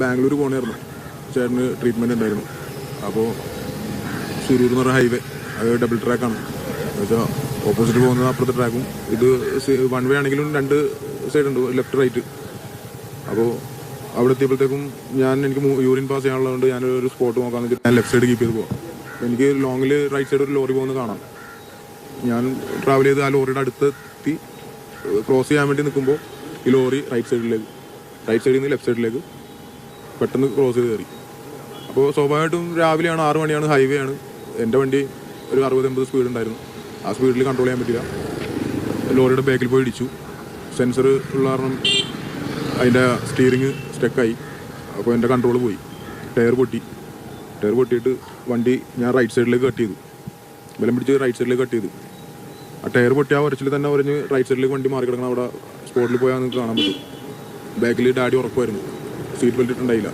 ബാംഗ്ലൂർ പോകണമായിരുന്നു ചേട്ടന് ട്രീറ്റ്മെന്റ് ഉണ്ടായിരുന്നു. അപ്പോൾ സുരൂർ എന്ന് പറഞ്ഞ ഹൈവേ അത് ഡബിൾ ട്രാക്കാണ് എന്നുവെച്ചാൽ ഓപ്പോസിറ്റ് പോകുന്നത് അപ്പുറത്തെ ട്രാക്കും ഇത് വൺ വേ ആണെങ്കിലും രണ്ട് സൈഡ് ഉണ്ട് ലെഫ്റ്റ് റൈറ്റ് അപ്പോൾ അവിടെ എത്തിയപ്പോഴത്തേക്കും ഞാൻ എനിക്ക് യൂറിൻ പാസ് ചെയ്യാനുള്ളതുകൊണ്ട് ഞാനൊരു സ്പോട്ട് നോക്കാമെന്ന് വെച്ചിട്ട് ഞാൻ ലെഫ്റ്റ് സൈഡ് കീപ്പ് ചെയ്ത് പോകാം എനിക്ക് ലോങ്ങിൽ റൈറ്റ് സൈഡ് ഒരു ലോറി പോകുന്നത് കാണാം. ഞാൻ ട്രാവൽ ചെയ്ത് ആ ലോറിയുടെ അടുത്തെത്തി ക്രോസ് ചെയ്യാൻ വേണ്ടി നിൽക്കുമ്പോൾ ഈ ലോറി റൈറ്റ് സൈഡിലേക്ക് റൈറ്റ് സൈഡിൽ നിന്ന് ലെഫ്റ്റ് സൈഡിലേക്ക് പെട്ടെന്ന് ക്രോസ് ചെയ്ത് കയറി. അപ്പോൾ സ്വാഭാവികമായിട്ടും രാവിലെയാണ് ആറ് മണിയാണ് ഹൈവേ ആണ്. എന്റെ വണ്ടി ഒരു അറുപത് എൺപത് സ്പീഡ് ഉണ്ടായിരുന്നു. ആ സ്പീഡിൽ കൺട്രോൾ ചെയ്യാൻ പറ്റില്ല. ലോറിയുടെ ബാക്കിൽ പോയി ഇടിച്ചു. സെൻസർ ഉള്ള കാരണം അതിന്റെ സ്റ്റിയറിങ് സ്റ്റക്കായി അപ്പോൾ എന്റെ കൺട്രോൾ പോയി. ടയർ പൊട്ടി. ടയർ പൊട്ടിയിട്ട് വണ്ടി ഞാൻ റൈറ്റ് സൈഡിലേക്ക് കട്ട് ചെയ്തു. ബലം പിടിച്ച് റൈറ്റ് സൈഡിലേക്ക് കട്ട് ചെയ്തു. ആ ടയർ പൊട്ടി ആ തന്നെ ഉരഞ്ഞ് റൈറ്റ് സൈഡിലേക്ക് വണ്ടി മാറി കിടക്കണം അവിടെ സ്പോട്ടിൽ പോയാൽ നിങ്ങൾക്ക് കാണാൻ പറ്റും. ബാക്കിൽ ഡാഡി ഉറക്കുമായിരുന്നു സീറ്റ് ബെൽറ്റ് ഇട്ടുണ്ടായില്ല.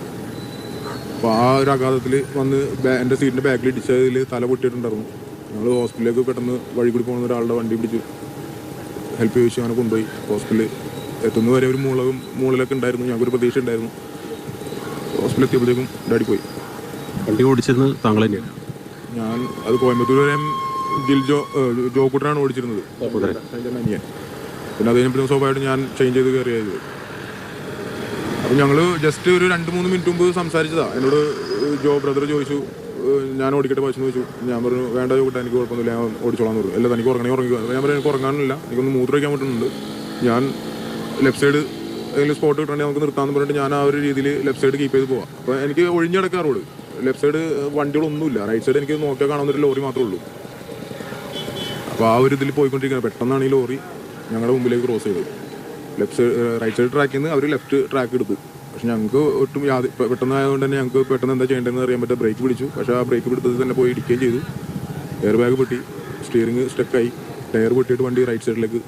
അപ്പോൾ ആ ഒരു ആഘാതത്തിൽ വന്ന് എന്റെ സീറ്റിന്റെ ബാക്കിൽ ഇടിച്ചതിൽ തല പൊട്ടിയിട്ടുണ്ടായിരുന്നു. ഞങ്ങൾ ഹോസ്പിറ്റലിലേക്ക് പെട്ടെന്ന് വഴി കൂടി പോകുന്ന ഒരാളുടെ വണ്ടി പിടിച്ച് ഹെൽപ്പ് ചോദിച്ചു അങ്ങനെ കൊണ്ടുപോയി. ഹോസ്പിറ്റലിൽ എത്തുന്ന വരെ ഒരു മൂളകും മൂളിലൊക്കെ ഉണ്ടായിരുന്നു. ഞങ്ങൾക്കൊരു പ്രതീക്ഷ ഉണ്ടായിരുന്നു ഹോസ്പിറ്റലിൽ എത്തിയപ്പോഴത്തേക്കും ഡാഡി പോയി. വണ്ടി ഓടിച്ചിരുന്നത് താങ്കൾ തന്നെയാണ്. ഞാൻ അത് കോയമ്പത്തൂർ വരെ ജോ ജോക്കുട്ടനാണ് ഓടിച്ചിരുന്നത്. പിന്നെ അനിയൻ. പിന്നെ അത് കഴിഞ്ഞപ്പോൾ സ്വാഭാവികമായിട്ട് ഞാൻ ചേഞ്ച് ചെയ്ത് കയറിയത് അപ്പം ഞങ്ങൾ ജസ്റ്റ് ഒരു രണ്ട് മൂന്ന് മിനിറ്റ് മുമ്പ് സംസാരിച്ചതാ. എന്നോട് ജോ ബ്രദർ ചോദിച്ചു ഞാൻ ഓടിക്കട്ടെ പശു ചോദിച്ചു. ഞാൻ പറഞ്ഞു വേണ്ട ചോദിക്കട്ടെ എനിക്ക് കുഴപ്പമൊന്നുമില്ല ഞാൻ ഓടിച്ചോളാം പറഞ്ഞു. അല്ല തനിക്ക് ഉറങ്ങണേ ഉറങ്ങി ഞാൻ പറഞ്ഞു എനിക്ക് ഉറങ്ങാനില്ല എനിക്കൊന്ന് മൂത്ര വയ്ക്കാൻ പറ്റുന്നുണ്ട്. ഞാൻ ലെഫ്റ്റ് സൈഡ് ഏതെങ്കിലും സ്പോട്ട് കിട്ടണമെങ്കിൽ നമുക്ക് നിർത്താമെന്ന് പറഞ്ഞിട്ട് ഞാൻ ആ ഒരു രീതിയിൽ ലെഫ്റ്റ് സൈഡ് കീപ്പ് ചെയ്ത് പോവാം. അപ്പോൾ എനിക്ക് ഒഴിഞ്ഞടക്കാൻ റോഡ് ലെഫ്റ്റ് സൈഡ് വണ്ടികളൊന്നുമില്ല. റൈറ്റ് സൈഡ് എനിക്ക് നോക്കിയാൽ ഒരു ലോറി മാത്രമേ ഉള്ളൂ. അപ്പോൾ ആ ഒരു ഇതിൽ പോയിക്കൊണ്ടിരിക്കുന്നത് പെട്ടെന്നാണ് ഈ ലോറി ഞങ്ങളുടെ മുമ്പിലേക്ക് ക്രോസ് ചെയ്തത്. ലെഫ്റ്റ് സൈഡ് റൈറ്റ് സൈഡ് ട്രാക്കിൽ നിന്ന് അവർ ലെഫ്റ്റ് ട്രാക്ക് എടുത്തു. പക്ഷെ ഞങ്ങൾക്ക് ഒട്ടും യാതി പെട്ടെന്ന് പെട്ടെന്നായതുകൊണ്ട് തന്നെ ഞങ്ങൾക്ക് പെട്ടെന്ന് എന്താ ചെയ്യേണ്ടതെന്ന് അറിയാൻ പറ്റുക ബ്രേക്ക് പിടിച്ചു. പക്ഷേ ആ ബ്രേക്ക് പിടിച്ചത് തന്നെ പോയി ഇടിക്കുകയും ചെയ്തു. എയർ ബാഗ് പൊട്ടി സ്റ്റിയറിംഗ് സ്റ്റക്കായി ടയർ പൊട്ടിയിട്ട് വണ്ടി റൈറ്റ് സൈഡിലേക്ക്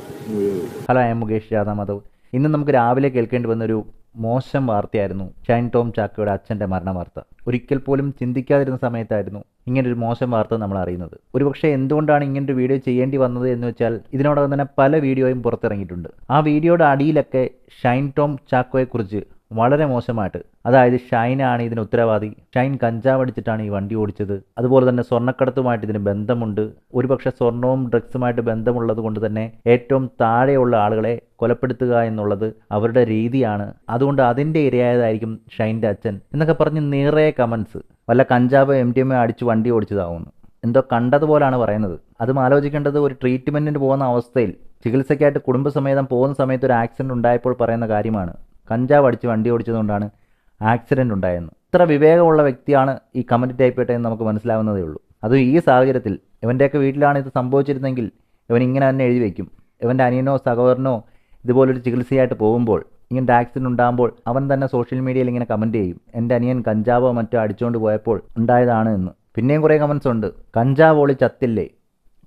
hello I'm Mukesh Yadav ഇന്ന് നമുക്ക് രാവിലെ കേൾക്കേണ്ടി വന്നൊരു മോശം വാർത്തയായിരുന്നു ഷൈൻ ടോം ചാക്കോയുടെ അച്ഛന്റെ മരണ വാർത്ത ഒരിക്കൽ പോലും ചിന്തിക്കാതിരുന്ന സമയത്തായിരുന്നു ഇങ്ങനൊരു മോശം വാർത്ത നമ്മൾ അറിയുന്നത്. ഒരുപക്ഷെ എന്തുകൊണ്ടാണ് ഇങ്ങനൊരു വീഡിയോ ചെയ്യേണ്ടി വന്നത് എന്ന് വെച്ചാൽ ഇതിനോടകം തന്നെ പല വീഡിയോയും പുറത്തിറങ്ങിയിട്ടുണ്ട്. ആ വീഡിയോയുടെ അടിയിലൊക്കെ ഷൈൻ ടോം ചാക്കോയെക്കുറിച്ച് വളരെ മോശമായിട്ട്. അതായത് ഷൈനാണ് ഇതിന് ഉത്തരവാദി. ഷൈൻ കഞ്ചാവ് അടിച്ചിട്ടാണ് ഈ വണ്ടി ഓടിച്ചത്. അതുപോലെ തന്നെ സ്വർണക്കടത്തുമായിട്ട് ഇതിന് ബന്ധമുണ്ട്. ഒരുപക്ഷെ സ്വർണവും ഡ്രഗ്സുമായിട്ട് ബന്ധമുള്ളത് കൊണ്ട് തന്നെ ഏറ്റവും താഴെയുള്ള ആളുകളെ കൊലപ്പെടുത്തുക എന്നുള്ളത് അവരുടെ രീതിയാണ്. അതുകൊണ്ട് അതിന്റെ ഇരയായതായിരിക്കും ഷൈന്റെ അച്ഛൻ എന്നൊക്കെ പറഞ്ഞ് നിറയെ കമൻസ് വല്ല കഞ്ചാവ് എം എം എ അടിച്ച് വണ്ടി ഓടിച്ചതാവുന്നു. എന്തോ കണ്ടതുപോലാണ് പറയുന്നത്. അതും ആലോചിക്കേണ്ടത് ഒരു ട്രീറ്റ്മെന്റിന് പോകുന്ന അവസ്ഥയിൽ ചികിത്സയ്ക്കായിട്ട് കുടുംബസമേതം പോകുന്ന സമയത്ത് ഒരു ആക്സിഡന്റ് ഉണ്ടായപ്പോൾ പറയുന്ന കാര്യമാണ്. കഞ്ചാവ് അടിച്ച് വണ്ടി ഓടിച്ചതുകൊണ്ടാണ് ആക്സിഡന്റ് ഉണ്ടായെന്ന്. ഇത്ര വിവേകമുള്ള വ്യക്തിയാണ് ഈ കമന്റ് ടൈപ്പ് എന്ന് നമുക്ക് മനസ്സിലാവുന്നതേ ഉള്ളൂ. അതും ഈ സാഹചര്യത്തിൽ ഇവന്റെയൊക്കെ വീട്ടിലാണ് ഇത് സംഭവിച്ചിരുന്നെങ്കിൽ ഇവൻ ഇങ്ങനെ തന്നെ എഴുതി വയ്ക്കും ഇവന്റെ അനിയനോ സഹോദരനോ ഇതുപോലൊരു ചികിത്സയായിട്ട് പോകുമ്പോൾ ഇങ്ങനത്തെ ആക്സിഡന്റ് ഉണ്ടാകുമ്പോൾ അവൻ തന്നെ സോഷ്യൽ മീഡിയയിൽ ഇങ്ങനെ കമന്റ് ചെയ്യും. എന്റെ അനിയൻ കഞ്ചാവോ മറ്റോ അടിച്ചുകൊണ്ട് പോയപ്പോൾ ഉണ്ടായതാണ് എന്ന്. പിന്നെയും കുറേ കമൻസ് ഉണ്ട്. കഞ്ചാവ് ഒളി ചത്തില്ലേ?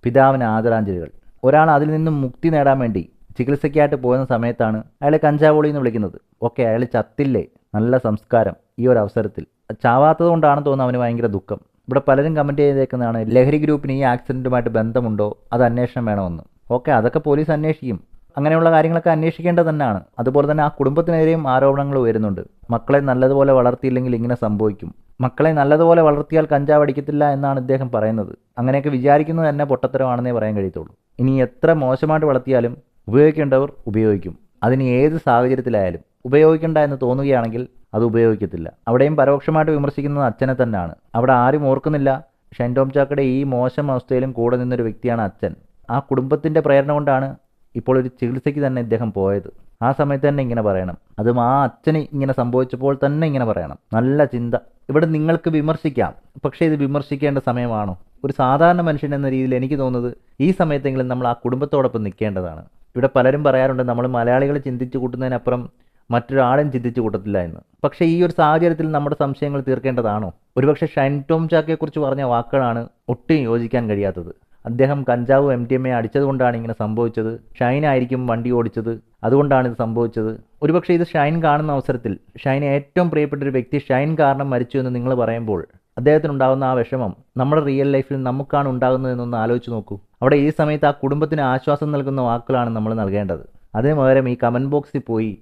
പിതാവിന് ആദരാഞ്ജലികൾ. ഒരാൾ അതിൽ നിന്നും മുക്തി നേടാൻ വേണ്ടി ചികിത്സയ്ക്കായിട്ട് പോകുന്ന സമയത്താണ് അയാളെ കഞ്ചാവോളി എന്ന് വിളിക്കുന്നത്. ഓക്കെ അയാൾ ചത്തില്ലേ? നല്ല സംസ്കാരം ഈ ഒരു അവസരത്തിൽ. ചാവാത്തത് കൊണ്ടാണെന്ന് തോന്നുന്നു അവന് ഭയങ്കര ദുഃഖം. ഇവിടെ പലരും കമന്റ് ചെയ്തേക്കുന്നതാണ് ലഹരി ഗ്രൂപ്പിന് ഈ ആക്സിഡന്റുമായിട്ട് ബന്ധമുണ്ടോ? അത് അന്വേഷണം വേണമെന്ന്. ഓക്കെ അതൊക്കെ പോലീസ് അന്വേഷിക്കും. അങ്ങനെയുള്ള കാര്യങ്ങളൊക്കെ അന്വേഷിക്കേണ്ടത് തന്നെയാണ്. അതുപോലെ തന്നെ ആ കുടുംബത്തിനെതിരെയും ആരോപണങ്ങൾ വരുന്നുണ്ട് മക്കളെ നല്ലതുപോലെ വളർത്തിയില്ലെങ്കിൽ ഇങ്ങനെ സംഭവിക്കും. മക്കളെ നല്ലതുപോലെ വളർത്തിയാൽ കഞ്ചാവ് അടിക്കത്തില്ല എന്നാണ് ഇദ്ദേഹം പറയുന്നത്. അങ്ങനെയൊക്കെ വിചാരിക്കുന്നത് തന്നെ പൊട്ടത്തരമാണെന്നേ പറയാൻ കഴിയത്തുള്ളൂ. ഇനി എത്ര മോശമായിട്ട് വളർത്തിയാലും ഉപയോഗിക്കേണ്ടവർ ഉപയോഗിക്കും. അതിന് ഏത് സാഹചര്യത്തിലായാലും ഉപയോഗിക്കേണ്ട എന്ന് തോന്നുകയാണെങ്കിൽ അത് ഉപയോഗിക്കത്തില്ല. അവിടെയും പരോക്ഷമായിട്ട് വിമർശിക്കുന്നത് അച്ഛനെ തന്നെയാണ്. അവിടെ ആരും ഓർക്കുന്നില്ല ഷെൻഡോം ചാക്കയുടെ ഈ മോശം അവസ്ഥയിലും കൂടെ നിന്നൊരു വ്യക്തിയാണ് അച്ഛൻ. ആ കുടുംബത്തിന്റെ പ്രേരണ കൊണ്ടാണ് ഇപ്പോൾ ഒരു ചികിത്സയ്ക്ക് തന്നെ ഇദ്ദേഹം പോയത്. ആ സമയത്ത് തന്നെ ഇങ്ങനെ പറയണം. അതും ആ അച്ഛന് ഇങ്ങനെ സംഭവിച്ചപ്പോൾ തന്നെ ഇങ്ങനെ പറയണം. നല്ല ചിന്ത. ഇവിടെ നിങ്ങൾക്ക് വിമർശിക്കാം. പക്ഷേ ഇത് വിമർശിക്കേണ്ട സമയമാണോ? ഒരു സാധാരണ മനുഷ്യൻ എന്ന രീതിയിൽ എനിക്ക് തോന്നുന്നത് ഈ സമയത്തെങ്കിലും നമ്മൾ ആ കുടുംബത്തോടൊപ്പം നിൽക്കേണ്ടതാണ്. ഇവിടെ പലരും പറയാറുണ്ട് നമ്മൾ മലയാളികൾ ചിന്തിച്ചു കൂട്ടുന്നതിനപ്പുറം മറ്റൊരാളും ചിന്തിച്ചു കൂട്ടത്തില്ല എന്ന്. പക്ഷേ ഈ ഒരു സാഹചര്യത്തിൽ നമ്മുടെ സംശയങ്ങൾ തീർക്കേണ്ടതാണോ? ഒരുപക്ഷെ ഷൈൻ ടോം ചാക്കയെക്കുറിച്ച് പറഞ്ഞ വാക്കുകളാണ് ഒട്ടും യോജിക്കാൻ കഴിയാത്തത്. അദ്ദേഹം കഞ്ചാവ് എം ടി എം എ അടിച്ചതുകൊണ്ടാണ് ഇങ്ങനെ സംഭവിച്ചത്. ഷൈൻ ആയിരിക്കും വണ്ടി ഓടിച്ചത് അതുകൊണ്ടാണ് ഇത് സംഭവിച്ചത്. ഒരുപക്ഷെ ഇത് ഷൈൻ കാണുന്ന അവസരത്തിൽ ഷൈൻ ഏറ്റവും പ്രിയപ്പെട്ട ഒരു വ്യക്തി ഷൈൻ കാരണം മരിച്ചു എന്ന് നിങ്ങൾ പറയുമ്പോൾ അദ്ദേഹത്തിനുണ്ടാകുന്ന ആ വിഷമം നമ്മുടെ റിയൽ ലൈഫിൽ നമുക്കാണ് ഉണ്ടാകുന്നതെന്നൊന്ന് ആലോചിച്ച് നോക്കൂ. അവിടെ ഈ സമയത്ത് ആ കുടുംബത്തിന് ആശ്വാസം നൽകുന്ന വാക്കുകളാണ് നമ്മൾ നൽകേണ്ടത്. അതിന് ഈ കമന്റ് ബോക്സിൽ പോയി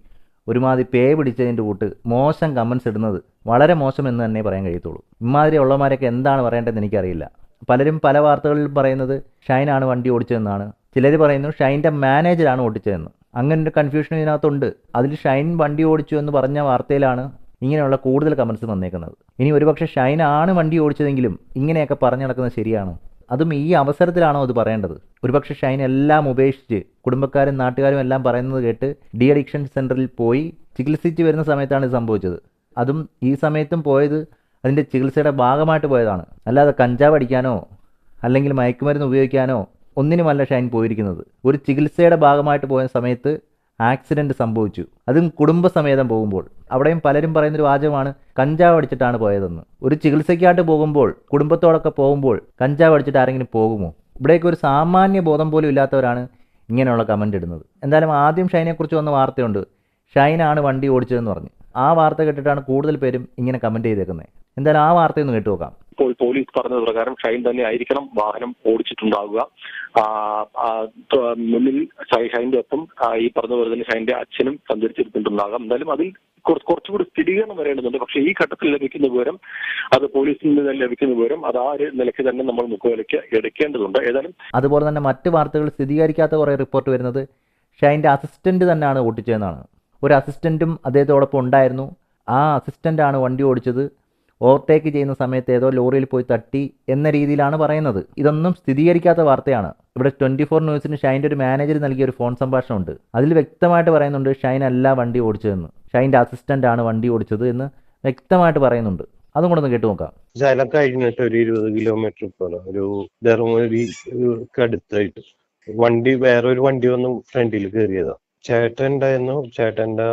ഒരുമാതിരി പേ പിടിച്ചതിന്റെ കൂട്ട് മോശം കമൻസ് ഇടുന്നത് വളരെ മോശം എന്ന് തന്നെ പറയാൻ കഴിയത്തുള്ളൂ. ഇമാതിരി ഉള്ളമാരൊക്കെ എന്താണ് പറയേണ്ടതെന്ന് എനിക്കറിയില്ല. പലരും പല വാർത്തകളിൽ പറയുന്നത് ഷൈനാണ് വണ്ടി ഓടിച്ചതെന്നാണ്. ചിലർ പറയുന്നു ഷൈന്റെ മാനേജറാണ് ഓടിച്ചതെന്ന്. അങ്ങനെ ഒരു കൺഫ്യൂഷൻ ഇതിനകത്തുണ്ട്. അതിൽ ഷൈൻ വണ്ടി ഓടിച്ചു എന്ന് പറഞ്ഞ വാർത്തയിലാണ് ഇങ്ങനെയുള്ള കൂടുതൽ കമൻസ് വന്നേക്കുന്നത്. ഇനി ഒരുപക്ഷെ ഷൈൻ ആണ് വണ്ടി ഓടിച്ചതെങ്കിലും ഇങ്ങനെയൊക്കെ പറഞ്ഞു നടക്കുന്നത് ശരിയാണോ? അതും ഈ അവസരത്തിലാണോ അത് പറയേണ്ടത്? ഒരുപക്ഷെ ഷൈൻ എല്ലാം ഉപേക്ഷിച്ച് കുടുംബക്കാരും നാട്ടുകാരും എല്ലാം പറയുന്നത് കേട്ട് ഡി അഡിക്ഷൻ സെന്ററിൽ പോയി ചികിത്സിച്ച് വരുന്ന സമയത്താണ് ഇത് സംഭവിച്ചത്. അതും ഈ സമയത്തും പോയത് അതിന്റെ ചികിത്സയുടെ ഭാഗമായിട്ട് പോയതാണ്. അല്ലാതെ കഞ്ചാവ് അടിക്കാനോ അല്ലെങ്കിൽ മയക്കുമരുന്ന് ഉപയോഗിക്കാനോ ഒന്നിനുമല്ല ഷൈൻ പോയിരിക്കുന്നത്. ഒരു ചികിത്സയുടെ ഭാഗമായിട്ട് പോയ സമയത്ത് ആക്സിഡന്റ് സംഭവിച്ചു. അതും കുടുംബസമേതം പോകുമ്പോൾ. അവിടെയും പലരും പറയുന്നൊരു വാചകമാണ് കഞ്ചാവ് അടിച്ചിട്ടാണ് പോയതെന്ന്. ഒരു ചികിത്സയ്ക്കായിട്ട് പോകുമ്പോൾ കുടുംബത്തോടൊക്കെ പോകുമ്പോൾ കഞ്ചാവ് അടിച്ചിട്ട് ആരെങ്കിലും പോകുമോ? ഇവിടേക്ക് ഒരു സാമാന്യ ബോധം പോലും ഇല്ലാത്തവരാണ് ഇങ്ങനെയുള്ള കമന്റ് ഇടുന്നത്. എന്തായാലും ആദ്യം ഷൈനെക്കുറിച്ച് വന്ന വാർത്തയുണ്ട് ഷൈനാണ് വണ്ടി ഓടിച്ചതെന്ന് പറഞ്ഞു. ആ വാർത്ത കേട്ടിട്ടാണ് കൂടുതൽ പേരും ഇങ്ങനെ കമന്റ് ചെയ്തേക്കുന്നത്. എന്തായാലും ആ വാർത്തയൊന്ന് കേട്ടു നോക്കാം ഇപ്പോൾ പോലീസ് പറഞ്ഞത് പ്രകാരം ഷൈൻ തന്നെ ആയിരിക്കണം വാഹനം ഓടിച്ചിട്ടുണ്ടാവുക. മുന്നിൽ ഷൈ- ഷൈന്റെ ഒപ്പം ഈ പറഞ്ഞ പോലെ തന്നെ ഷൈന്റെ അച്ഛനും സഞ്ചരിച്ചിട്ടുണ്ടാകാം എന്തായാലും അതിൽ കുറച്ച് കുറച്ചുകൂടി സ്ഥിരീകരണം വരേണ്ടതുണ്ട്. പക്ഷെ ഈ ഘട്ടത്തിൽ ലഭിക്കുന്ന വിവരം അത് പോലീസിൽ നിന്ന് ലഭിക്കുന്ന വിവരം അത് ആ ഒരു നിലയ്ക്ക് തന്നെ നമ്മൾ മുഖവിലയ്ക്ക് എടുക്കേണ്ടതുണ്ട്. ഏതായാലും അതുപോലെ തന്നെ മറ്റു വാർത്തകൾ സ്ഥിരീകരിക്കാത്ത കുറേ റിപ്പോർട്ട് വരുന്നത് ഷൈന്റെ അസിസ്റ്റന്റ് തന്നെയാണ് ഓട്ടിച്ചതെന്നാണ്. ഒരു അസിസ്റ്റന്റും അദ്ദേഹത്തോടൊപ്പം ഉണ്ടായിരുന്നു. ആ അസിസ്റ്റന്റാണ് വണ്ടി ഓടിച്ചത്. ഓവർടേക്ക് ചെയ്യുന്ന സമയത്ത് ഏതോ ലോറിയിൽ പോയി തട്ടി എന്ന രീതിയിലാണ് പറയുന്നത്. ഇതൊന്നും സ്ഥിരീകരിക്കാത്ത വാർത്തയാണ്. ഇവിടെ ട്വന്റി ഫോർ ന്യൂസിന് ഷൈന്റെ ഒരു മാനേജർ നൽകിയ ഒരു ഫോൺ സംഭാഷണം ഉണ്ട് അതിൽ വ്യക്തമായിട്ട് പറയുന്നുണ്ട് ഷൈൻ അല്ല വണ്ടി ഓടിച്ചതെന്ന്. ഷൈന്റെ അസിസ്റ്റന്റ് ആണ് വണ്ടി ഓടിച്ചത് എന്ന് വ്യക്തമായിട്ട് പറയുന്നുണ്ട്. അതും കൂടെ ഒന്ന് കേട്ടു നോക്കാം. ശലം കഴിഞ്ഞിട്ട് ഒരു ഇരുപത് കിലോമീറ്റർ പോലെ ഒരു അടുത്തായിട്ട് വണ്ടി വേറെ ഒരു വണ്ടി വന്ന് ഫ്രണ്ടിൽ കയറിയതാ. ചേട്ടൻ ഉണ്ടായിരുന്നു. ചേട്ടന്റെ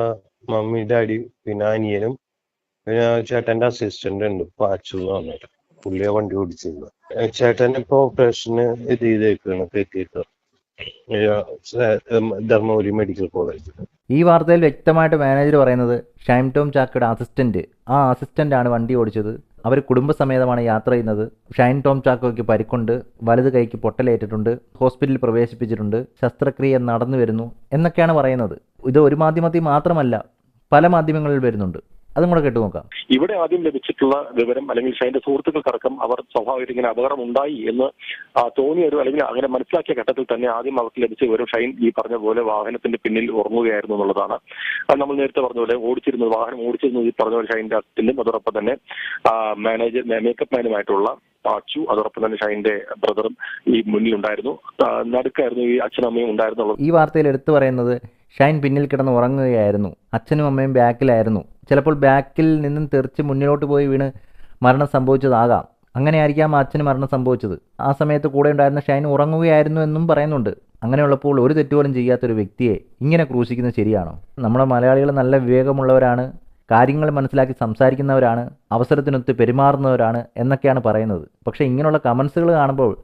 മമ്മി ഡാഡി പിന്നെ അനിയനും പിന്നെ ചേട്ടന്റെ അസിസ്റ്റന്റ് ഉണ്ട്. ഇപ്പൊ എന്ന് പറഞ്ഞിട്ട് പുള്ളിയെ വണ്ടി ഓടിച്ചിരുന്നത് ചേട്ടൻ ഇപ്പൊ ഓപ്പറേഷന് ഇത് ചെയ്തേക്കാണ് കെട്ടിയിട്ട് ധർമ്മപുരി മെഡിക്കൽ കോളേജിൽ ഈ വാർത്തയിൽ വ്യക്തമായിട്ട് മാനേജർ പറയുന്നത് ഷൈം ടോം ചാക്കയുടെ അസിസ്റ്റന്റ് ആ അസിസ്റ്റന്റ് ആണ് വണ്ടി ഓടിച്ചത്. അവർ കുടുംബസമേതമാണ് യാത്ര ചെയ്യുന്നത്. ഷൈൻ ടോം ചാക്കോയ്ക്ക് പരിക്കുണ്ട് വലത് കൈക്ക് പൊട്ടലേറ്റിട്ടുണ്ട് ഹോസ്പിറ്റലിൽ പ്രവേശിപ്പിച്ചിട്ടുണ്ട് ശസ്ത്രക്രിയ നടന്നു വരുന്നു എന്നൊക്കെയാണ് പറയുന്നത്. ഇത് ഒരു മാധ്യമത്തിൽ മാത്രമല്ല പല മാധ്യമങ്ങളിൽ വരുന്നുണ്ട്. അതും കൂടെ കേട്ടു നോക്കാം. ഇവിടെ ആദ്യം ലഭിച്ചിട്ടുള്ള വിവരം അല്ലെങ്കിൽ ഷൈന്റെ സുഹൃത്തുക്കൾക്കടക്കം അവർ സ്വാഭാവികമായിട്ട് ഇങ്ങനെ അപകടം ഉണ്ടായി എന്ന് തോന്നിയ ഒരു അല്ലെങ്കിൽ അങ്ങനെ മനസ്സിലാക്കിയ ഘട്ടത്തിൽ തന്നെ ആദ്യം അവർക്ക് ലഭിച്ച വിവരം ഷൈൻ ഈ പറഞ്ഞ പോലെ വാഹനത്തിന്റെ പിന്നിൽ ഉറങ്ങുകയായിരുന്നു എന്നുള്ളതാണ്. നമ്മൾ നേരത്തെ പറഞ്ഞ പോലെ ഓടിച്ചിരുന്നത് വാഹനം ഓടിച്ചിരുന്നത് ഈ പറഞ്ഞ പോലെ ഷൈന്റെ അച്ഛനും അതോടൊപ്പം തന്നെ മാനേജർ മേക്കപ്പ് മാനുമായിട്ടുള്ള പാച്ചു അതോടൊപ്പം തന്നെ ഷൈന്റെ ബ്രദറും ഈ മുന്നിൽ ഉണ്ടായിരുന്നു നടുക്കായിരുന്നു ഈ അച്ഛനമ്മയും അമ്മയും ഉണ്ടായിരുന്നുള്ളത്. ഈ വാർത്തയിൽ എടുത്തു പറയുന്നത് ഷൈൻ പിന്നിൽ കിടന്ന് ഉറങ്ങുകയായിരുന്നു. അച്ഛനും അമ്മയും ബാക്കിലായിരുന്നു. ചിലപ്പോൾ ബാക്കിൽ നിന്നും തെറിച്ച് മുന്നിലോട്ട് പോയി വീണ് മരണം സംഭവിച്ചതാകാം. അങ്ങനെയായിരിക്കാം അച്ഛന് മരണം സംഭവിച്ചത്. ആ സമയത്ത് കൂടെ ഉണ്ടായിരുന്ന ഷൈൻ ഉറങ്ങുകയായിരുന്നു എന്നും പറയുന്നുണ്ട്. അങ്ങനെയുള്ളപ്പോൾ ഒരു തെറ്റുപോലും ചെയ്യാത്തൊരു വ്യക്തിയെ ഇങ്ങനെ ക്രൂശിക്കുന്നത് ശരിയാണോ? നമ്മുടെ മലയാളികൾ നല്ല വിവേകമുള്ളവരാണ് കാര്യങ്ങൾ മനസ്സിലാക്കി സംസാരിക്കുന്നവരാണ് അവസരത്തിനൊത്ത് പെരുമാറുന്നവരാണ് എന്നൊക്കെയാണ് പറയുന്നത്. പക്ഷേ ഇങ്ങനെയുള്ള കമൻസുകൾ കാണുമ്പോൾ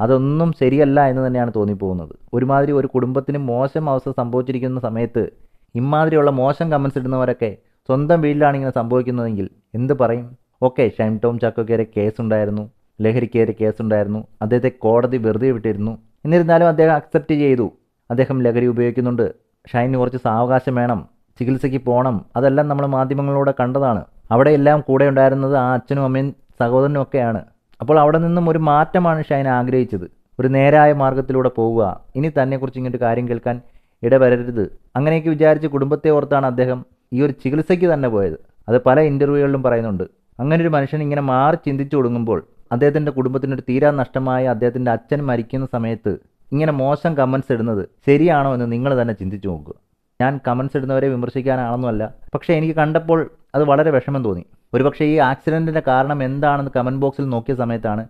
അതൊന്നും ശരിയല്ല എന്ന് തന്നെയാണ് തോന്നിപ്പോകുന്നത്. ഒരുമാതിരി ഒരു കുടുംബത്തിന് മോശം അവസ്ഥ സംഭവിച്ചിരിക്കുന്ന സമയത്ത് ഇമാതിരിയുള്ള മോശം കമൻസ് ഇടുന്നവരൊക്കെ സ്വന്തം വീട്ടിലാണ് ഇങ്ങനെ സംഭവിക്കുന്നതെങ്കിൽ എന്ത് പറയും? ഓക്കെ ഷൈം ടോം ചാക്കോക്കെതിരെ കേസുണ്ടായിരുന്നു. ലഹരിക്കെതിരെ കേസുണ്ടായിരുന്നു. അദ്ദേഹത്തെ കോടതി വെറുതെ വിട്ടിരുന്നു. എന്നിരുന്നാലും അദ്ദേഹം അക്സെപ്റ്റ് ചെയ്തു. അദ്ദേഹം ലഹരി ഉപയോഗിക്കുന്നുണ്ട്. ഷൈന് കുറച്ച് സാവകാശം വേണം. ചികിത്സയ്ക്ക് പോകണം അതെല്ലാം നമ്മൾ മാധ്യമങ്ങളിലൂടെ കണ്ടതാണ്. അവിടെ എല്ലാം കൂടെ ഉണ്ടായിരുന്നത് ആ അച്ഛനും അമ്മയും സഹോദരനും ഒക്കെയാണ്. അപ്പോൾ അവിടെ നിന്നും ഒരു മാറ്റമാണ് ഷൈൻ ആഗ്രഹിച്ചത്. ഒരു നേരായ മാർഗത്തിലൂടെ പോവുക. ഇനി തന്നെക്കുറിച്ച് ഇങ്ങോട്ട് കാര്യം കേൾക്കാൻ ഇടവരരുത്. അങ്ങനെയൊക്കെ വിചാരിച്ച് കുടുംബത്തെ ഓർത്താണ് അദ്ദേഹം ഈ ഒരു ചികിത്സയ്ക്ക് തന്നെ പോയത്. അത് പല ഇന്റർവ്യൂകളിലും പറയുന്നുണ്ട്. അങ്ങനെ ഒരു മനുഷ്യൻ ഇങ്ങനെ മാറി ചിന്തിച്ചു കൊടുങ്ങുമ്പോൾ അദ്ദേഹത്തിന്റെ കുടുംബത്തിനൊരു തീരാ നഷ്ടമായ അദ്ദേഹത്തിന്റെ അച്ഛൻ മരിക്കുന്ന സമയത്ത് ഇങ്ങനെ മോശം കമൻസ് ഇടുന്നത് ശരിയാണോ എന്ന് നിങ്ങൾ തന്നെ ചിന്തിച്ചു നോക്കുക. ഞാൻ കമൻസ് ഇടുന്നവരെ വിമർശിക്കാനാണെന്നല്ല പക്ഷേ എനിക്ക് കണ്ടപ്പോൾ അത് വളരെ വിഷമം തോന്നി. ഒരുപക്ഷേ ഈ ആക്സിഡന്റിന്റെ കാരണം എന്താണെന്ന് കമന്റ് ബോക്സിൽ നോക്കിയ സമയത്താണ്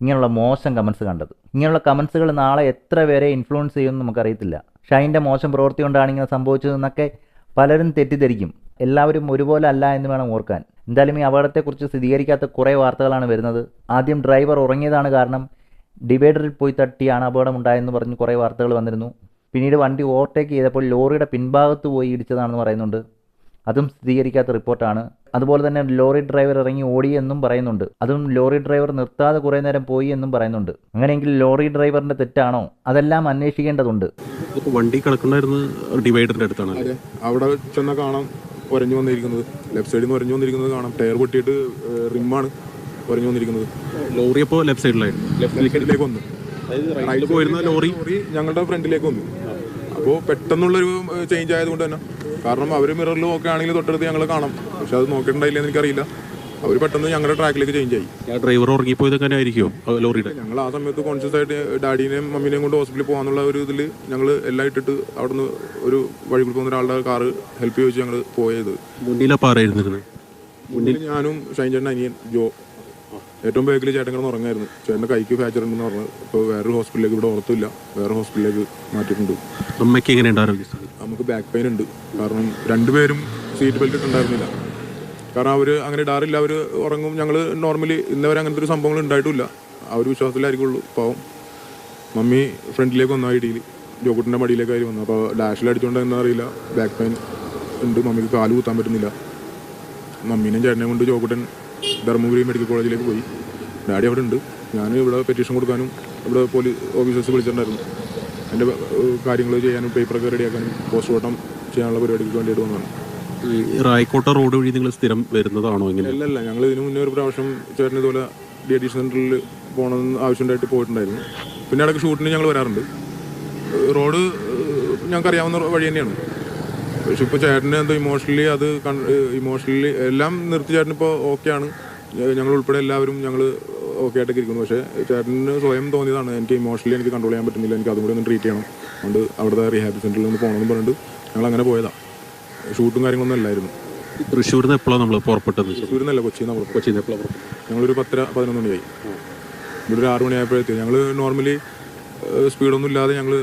ഇങ്ങനെയുള്ള മോശം കമൻസ് കണ്ടത്. ഇങ്ങനെയുള്ള കമൻസുകൾ നാളെ എത്ര പേരെ ഇൻഫ്ലുവൻസ് ചെയ്യുമെന്ന് നമുക്കറിയത്തില്ല. ഷൈന്റെ മോശം പ്രവൃത്തി കൊണ്ടാണ് ഇങ്ങനെ സംഭവിച്ചതെന്നൊക്കെ പലരും തെറ്റിദ്ധരിക്കും. എല്ലാവരും ഒരുപോലെ അല്ല എന്ന് വേണം ഓർക്കാൻ. എന്തായാലും ഈ അപകടത്തെക്കുറിച്ച് സ്ഥിരീകരിക്കാത്ത കുറേ വാർത്തകളാണ് വരുന്നത്. ആദ്യം ഡ്രൈവർ ഉറങ്ങിയതാണ് കാരണം ഡിവൈഡറിൽ പോയി തട്ടിയാണ് അപകടം ഉണ്ടായെന്ന് പറഞ്ഞ് കുറേ വാർത്തകൾ വന്നിരുന്നു. പിന്നീട് വണ്ടി ഓവർടേക്ക് ചെയ്തപ്പോൾ ലോറിയുടെ പിൻഭാഗത്ത് പോയി ഇടിച്ചതാണെന്ന് പറയുന്നുണ്ട്. അതും സ്ഥിരീകരിക്കാത്ത റിപ്പോർട്ടാണ്. അതുപോലെ തന്നെ ലോറി ഡ്രൈവർ ഇറങ്ങി ഓടി എന്നും പറയുന്നുണ്ട്. അതും ലോറി ഡ്രൈവർ നിർത്താതെ കുറേ നേരം പോയി എന്നും പറയുന്നുണ്ട്. അങ്ങനെയെങ്കിൽ ലോറി ഡ്രൈവറിന്റെ തെറ്റാണോ? അതെല്ലാം അന്വേഷിക്കേണ്ടതുണ്ട്. വണ്ടി കിടക്കണ്ടായിരുന്ന ഡിവൈഡറിന്റെ അടുത്താണ്. അവിടെ ചെന്ന കാണാം ഒരഞ്ഞു വന്നിരിക്കുന്നത്. ലെഫ്റ്റ് സൈഡിൽ നിന്ന് ഒരഞ്ഞു വന്നിരിക്കുന്നത് കാണാം. ടയർ പൊട്ടിയിട്ട് റിമ്മാണ് ഒരഞ്ഞു വന്നിരിക്കുന്നത്. ലോറി അപ്പോൾ ലെഫ്റ്റ് സൈഡിലായിരുന്നു ലെഫ്റ്റ് സൈഡിലേക്ക് വന്നു. റൈറ്റിൽ പോയിരുന്ന ലോറി? ഞങ്ങളുടെ ഫ്രണ്ടിലേക്ക് വന്നു. അപ്പോൾ പെട്ടെന്നുള്ളൊരു ചേഞ്ച് ആയതുകൊണ്ട് തന്നെ. കാരണം അവർ മിററിൽ നോക്കുകയാണെങ്കിൽ തൊട്ടടുത്ത് ഞങ്ങൾ കാണാം. പക്ഷെ അത് നോക്കിയിട്ടുണ്ടായില്ല എനിക്കറിയില്ല. അവർ പെട്ടെന്ന് ഞങ്ങളുടെ ട്രാക്കിലേക്ക് ചേഞ്ച് ആയി. ഡ്രൈവർ ഉറങ്ങിപ്പോയത് തന്നെ ആയിരിക്കും ലോറിയുടെ ഞങ്ങൾ ആ സമയത്ത് കോൺഷ്യസ് ആയിട്ട് ഡാഡിനെയും മമ്മീനെയും കൊണ്ട് ഹോസ്പിറ്റലിൽ പോകാനുള്ള ഒരു ഇതിൽ ഞങ്ങൾ എല്ലാം ഇട്ടിട്ട് അവിടുന്ന് ഒരു വഴി കൊടുക്കുന്ന പോകുന്ന ഒരാളുടെ കാറ് ഹെൽപ്പ് ചോദിച്ച് ഞങ്ങൾ പോയത്. മുന്നിലപ്പോൾ ആരായിരുന്നിരുന്നത് മുന്നിൽ ഞാനും ഷൈൻ ചേട്ടൻ അനിയൻ ജോ ഏറ്റവും ബാക്കിൽ ചേട്ടൻ കിടന്ന് ഉറങ്ങായിരുന്നു. ചേട്ടന്റെ കൈക്ക് ഫ്രാക്ചർ ഉണ്ടെന്ന് പറഞ്ഞു. ഇപ്പോൾ വേറൊരു ഹോസ്പിറ്റലിലേക്ക് ഇവിടെ ഓർത്തില്ല വേറെ ഹോസ്പിറ്റലിലേക്ക് മാറ്റിയിട്ടുണ്ട്. അമ്മയ്ക്ക് എങ്ങനെയുണ്ട് ആരോഗ്യസ്ഥിതി? നമുക്ക് ബാക്ക് പെയിൻ ഉണ്ട്. കാരണം രണ്ടുപേരും സീറ്റ് ബെൽറ്റ് ഉണ്ടായിരുന്നില്ല കാരണം അവർ അങ്ങനെ ഇടാറില്ല. അവർ ഉറങ്ങും. ഞങ്ങൾ നോർമലി ഇന്നവരെ അങ്ങനത്തെ ഒരു സംഭവങ്ങൾ ഉണ്ടായിട്ടില്ല. ആ ഒരു വിശ്വാസത്തിലായിരിക്കുള്ളൂ പാവം. മമ്മി ഫ്രണ്ടിലേക്ക് വന്ന ഇടിയിൽ ജോക്കുട്ടിന്റെ മടിയിലേക്ക് ആയി വന്നു? അപ്പോൾ ഡാഷിൽ അടിച്ചുകൊണ്ട് എന്താ അറിയില്ല. ബാക്ക് പെയിൻ ഉണ്ട്. മമ്മിക്ക് കാൽ കുത്താൻ പറ്റുന്നില്ല. മമ്മീനെയും ചേട്ടനെയും കൊണ്ട് ജോക്കുട്ടൻ ധർമ്മപുരി മെഡിക്കൽ കോളേജിലേക്ക് പോയി. ഡാഡി അവിടെ ഉണ്ട്. ഞാൻ ഇവിടെ പെറ്റീഷൻ കൊടുക്കാനും ഇവിടെ പോലീസ് ഓഫീസേഴ്സ് വിളിച്ചിട്ടുണ്ടായിരുന്നു. എന്റെ കാര്യങ്ങൾ ചെയ്യാനും പേപ്പറൊക്കെ റെഡിയാക്കാനും പോസ്റ്റ്മോർട്ടം ചെയ്യാനുള്ള പരിപാടിക്ക് വേണ്ടിയിട്ട് വന്നതാണ്. ഈ റായ്ക്കോട്ട റോഡ് വഴി നിങ്ങൾ സ്ഥിരം വരുന്നതാണോ ഇങ്ങനെ? അല്ല അല്ല ഞങ്ങൾ ഇതിനു മുന്നേ ഒരു പ്രാവശ്യം ചേട്ടൻ ഇതുപോലെ ഡി അഡീഷൻ സെന്ററിൽ പോകണമെന്ന് ആവശ്യമുണ്ടായിട്ട് പോയിട്ടുണ്ടായിരുന്നു. പിന്നെ ഇടയ്ക്ക് ഷൂട്ടിന് ഞങ്ങൾ വരാറുണ്ട്. റോഡ് ഞങ്ങൾക്ക് അറിയാവുന്ന വഴി തന്നെയാണ്. പക്ഷെ ഇപ്പോൾ ചേട്ടന് എന്തോ ഇമോഷണലി അത് ഇമോഷണലി എല്ലാം നിർത്തി ചേട്ടനിപ്പോൾ ഓക്കെയാണ് ഞങ്ങൾ ഉൾപ്പെടെ എല്ലാവരും ഞങ്ങൾ ഓക്കെ ആയിട്ടൊക്കെ ഇരിക്കുന്നു. പക്ഷേ ചേട്ടന് സ്വയം തോന്നിയതാണ് എനിക്ക് ഇമോഷണലി എനിക്ക് കൺട്രോൾ ചെയ്യാൻ പറ്റുന്നില്ല എനിക്ക് അതും കൂടി ഒന്ന് ട്രീറ്റ് ചെയ്യണം. അതുകൊണ്ട് അവിടുത്തെ റീഹാബ് സെന്ററിൽ ഒന്ന് പോകണമെന്ന് പറഞ്ഞിട്ട് ഞങ്ങൾ അങ്ങനെ പോയതാണ് ഷൂട്ടും കാര്യങ്ങളൊന്നും അല്ലായിരുന്നു. തൃശ്ശൂരിൽ നിന്ന് എപ്പോഴാണ് നമ്മൾ പുറപ്പെട്ടത്? തൃശ്ശൂരിൽ നിന്നല്ല കൊച്ചിയിൽ നിന്ന് കൊച്ചിയിൽ നിന്ന് എപ്പോഴാണ് ഞങ്ങളൊരു പത്തര പതിനൊന്ന് മണിയായി. ഇവിടെ ഒരു ആറ് മണിയായപ്പോഴെത്തി ഞങ്ങൾ നോർമലി സ്പീഡൊന്നും ഇല്ലാതെ ഞങ്ങൾ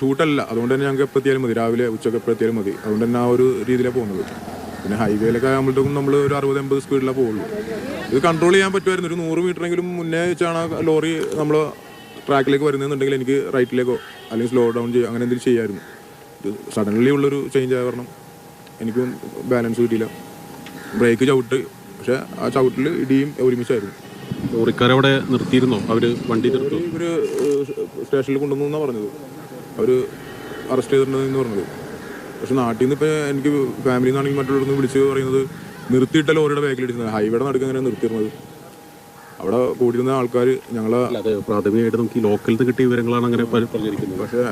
ഷൂട്ടല്ല അതുകൊണ്ട് തന്നെ ഞങ്ങൾക്ക് എപ്പോൾ മതി. രാവിലെ ഉച്ചയ്ക്ക് എപ്പോൾ മതി. അതുകൊണ്ട് തന്നെ ആ ഒരു രീതിയിലാണ് പോകുന്നത്. പിന്നെ ഹൈവേയിലൊക്കെ ആകുമ്പോഴത്തേക്കും നമ്മൾ ഒരു അറുപത് എൺപത് സ്പീഡിലാണ് പോകുള്ളൂ ഇത് കൺട്രോൾ ചെയ്യാൻ പറ്റുമായിരുന്നു. ഒരു നൂറ് മീറ്ററെങ്കിലും മുന്നേ വെച്ചാണ് ലോറി നമ്മൾ ട്രാക്കിലേക്ക് വരുന്നതെന്നുണ്ടെങ്കിൽ എനിക്ക് റൈറ്റിലേക്കോ അല്ലെങ്കിൽ സ്ലോ ഡൗൺ ചെയ്യുക അങ്ങനെ എന്തെങ്കിലും ചെയ്യാമായിരുന്നു ഇത് സഡൻലി ഉള്ളൊരു ചേഞ്ച് ആയ കാരണം എനിക്കും ബാലൻസ് കിട്ടിയില്ല. ബ്രേക്ക് ചവിട്ട് പക്ഷേ ആ ചവിട്ടിൽ ഇടിയും ഒരുമിച്ചായിരുന്നു. ലോറിക്കാരവിടെ നിർത്തിയിരുന്നോ? അവർ വണ്ടി നിർത്തി ഒരു സ്റ്റേഷനിൽ കൊണ്ടുവന്നു എന്നാണ് പറഞ്ഞത്. അവർ അറസ്റ്റ് ചെയ്തിട്ടുണ്ടെന്ന് പറഞ്ഞത്. പക്ഷെ നാട്ടിൽ നിന്ന് ഇപ്പൊ എനിക്ക് ഫാമിലിയിൽ നിന്നാണെങ്കിൽ മറ്റുള്ളവർ വിളിച്ച് പറയുന്നത് നിർത്തിയിട്ട ലോറിയുടെ ബാക്കിൽ ഇടിച്ചത് ഹൈവേയുടെ നടക്കുക അങ്ങനെ നിർത്തിയിരുന്നത്? അവിടെ കൂടിയിരുന്ന ആൾക്കാർ ഞങ്ങളെ പ്രാഥമികമായിട്ട് നമുക്ക് ഈ ലോക്കലിൽ നിന്ന് കിട്ടിയ വിവരങ്ങളാണ് അങ്ങനെ പറഞ്ഞിരിക്കുന്നത്. പക്ഷെ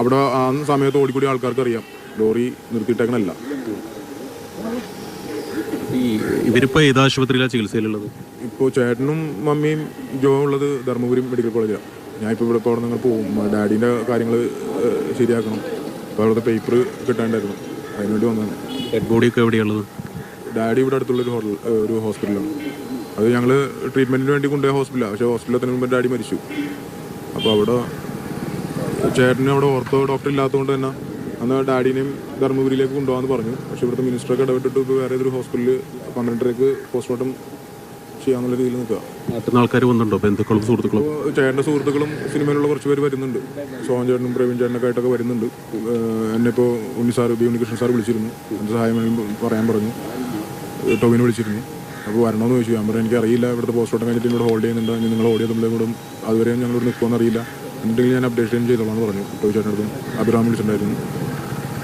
അവിടെ ആ സമയത്ത് ഓടിക്കൂടി ആൾക്കാർക്ക് അറിയാം. ലോറി നിർത്തിയിട്ടേക്കണല്ല. ഇവരിപ്പോ ഏത് ആശുപത്രിയിലാണ് ചികിത്സയിലുള്ളത്? ഇപ്പോൾ ചേട്ടനും മമ്മിയും ജോ ഉള്ളത് ധർമ്മപുരി മെഡിക്കൽ കോളേജിലാണ് ഞാൻ ഇപ്പോൾ ഇവിടെ ഇപ്പോൾ നിങ്ങൾ പോകും. ഡാഡീന്റെ കാര്യങ്ങൾ ശരിയാക്കണം. അപ്പോൾ അവിടുത്തെ പേപ്പർ കിട്ടാണ്ടായിരുന്നു. അതിനുവേണ്ടി വന്നതാണ്. ഡെഡ് ബോഡിയൊക്കെ എവിടെയുള്ളത് ഡാഡി ഇവിടെ അടുത്തുള്ള ഒരു ഹോട്ടൽ ഒരു ഹോസ്പിറ്റലാണ് അത് ഞങ്ങൾ ട്രീറ്റ്മെന്റിന് വേണ്ടി കൊണ്ടുപോയ ഹോസ്പിറ്റലാണ് പക്ഷേ ഹോസ്പിറ്റലിൽ മുമ്പ് ഡാഡി മരിച്ചു. അപ്പോൾ അവിടെ ചേട്ടന് അവിടെ ഓർത്തോ ഡോക്ടർ ഇല്ലാത്തതുകൊണ്ട് തന്നെ അന്ന് ഡാഡിനെയും ധർമ്മപുരിയിലേക്ക് കൊണ്ടുപോകാമെന്ന് പറഞ്ഞു. പക്ഷേ ഇവിടുത്തെ മിനിസ്റ്ററൊക്കെ ഇടപെട്ടിട്ട് ഇപ്പോൾ വേറെ ഏതൊരു ഹോസ്പിറ്റലിൽ പന്ത്രണ്ടരക്ക് പോസ്റ്റ്മോർട്ടം ചെയ്യാന്നുള്ള രീതിയിൽ നിൽക്കുക. ആൾക്കാർ വന്നിട്ടുണ്ടോ? ബന്ധുക്കളും സുഹൃത്തുക്കളും? ചേട്ടന്റെ സുഹൃത്തുക്കളും സിനിമയിലുള്ള കുറച്ച് പേര് വരുന്നുണ്ട്. സോഹൻ ചേട്ടനും പ്രവീൺ ചേട്ടനൊക്കെ ആയിട്ടൊക്കെ വരുന്നുണ്ട്. എന്നെ ഇപ്പോൾ Unni sir B Unnikrishnan sir വിളിച്ചിരുന്നു. എന്റെ സഹായം പറയാൻ പറഞ്ഞു. ടോവിനെ വിളിച്ചിരുന്നു. അപ്പോൾ വരണമെന്ന് ചോദിച്ചു. ഞാൻ പറഞ്ഞു എനിക്ക് അറിയില്ല ഇവിടുത്തെ ഓട്ടം കഴിഞ്ഞിട്ട് ഇവിടെ ഹോൾഡ് ചെയ്യുന്നുണ്ട്? നിങ്ങൾ ഓടിയ തമ്മിലും കൂടെ അതുവരെയും ഞങ്ങൾ ഇവിടെ നിൽക്കുമെന്ന് അറിയില്ല എന്തെങ്കിലും ഞാൻ അപ്ഡേഷൻ ചെയ്തോളാം എന്ന് പറഞ്ഞു. ടോവി ചേട്ടനടുത്തും അഭിറാം വിളിച്ചിട്ടുണ്ടായിരുന്നു.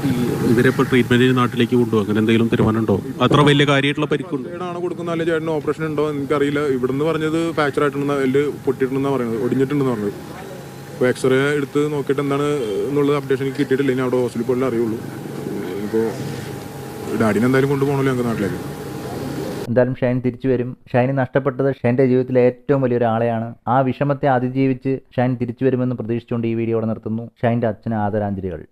ഈ ഇവരിപ്പോ ട്രീറ്റ്മെന്റിന് നാട്ടിലേക്ക് കൊണ്ടുപോകും അങ്ങനെ എന്തെങ്കിലും തീരുമാനമുണ്ടോ? അത്ര വലിയ കാര്യമായിട്ടുള്ള പരിക്കുണ്ട്? ചേട്ടനാണ് കൊടുക്കുന്ന അല്ലെങ്കിൽ ചേട്ടന് ഓപ്പറേഷൻ ഉണ്ടോ എന്ന് എനിക്കറിയില്ല. ഇവിടുന്ന് പറഞ്ഞത് ഫ്രാക്ചർ ആയിട്ടുണ്ടെന്ന് എല്ല് പൊട്ടിയിട്ടുണ്ടെന്നാണ് പറയുന്നത് ഒടിഞ്ഞിട്ടുണ്ടെന്ന് പറഞ്ഞത്. അപ്പോൾ എക്സ്റേ എടുത്ത് നോക്കിയിട്ട് എന്താണ് എന്നുള്ളത് അപ്ഡേഷൻ എനിക്ക് കിട്ടിയിട്ടില്ല. ഇനി അവിടെ ഹോസ്പിറ്റലിൽ പോലും അറിയുള്ളൂ. ഇപ്പോൾ ഡാഡിനെ എന്തായാലും കൊണ്ടുപോകണമല്ലോ ഞങ്ങൾക്ക് നാട്ടിലേക്ക്. എന്തായാലും ഷൈൻ തിരിച്ചു വരും. ഷൈന് നഷ്ടപ്പെട്ടത് ഷൈന്റെ ജീവിതത്തിലെ ഏറ്റവും വലിയൊരു ആളെയാണ് ആ വിഷമത്തെ അതിജീവിച്ച് ഷൈൻ തിരിച്ചു വരുമെന്ന് പ്രതീക്ഷിച്ചുകൊണ്ട് ഈ വീഡിയോ ഇവിടെ നിർത്തുന്നു. ഷൈന്റെ അച്ഛന് ആദരാഞ്ജലികൾ.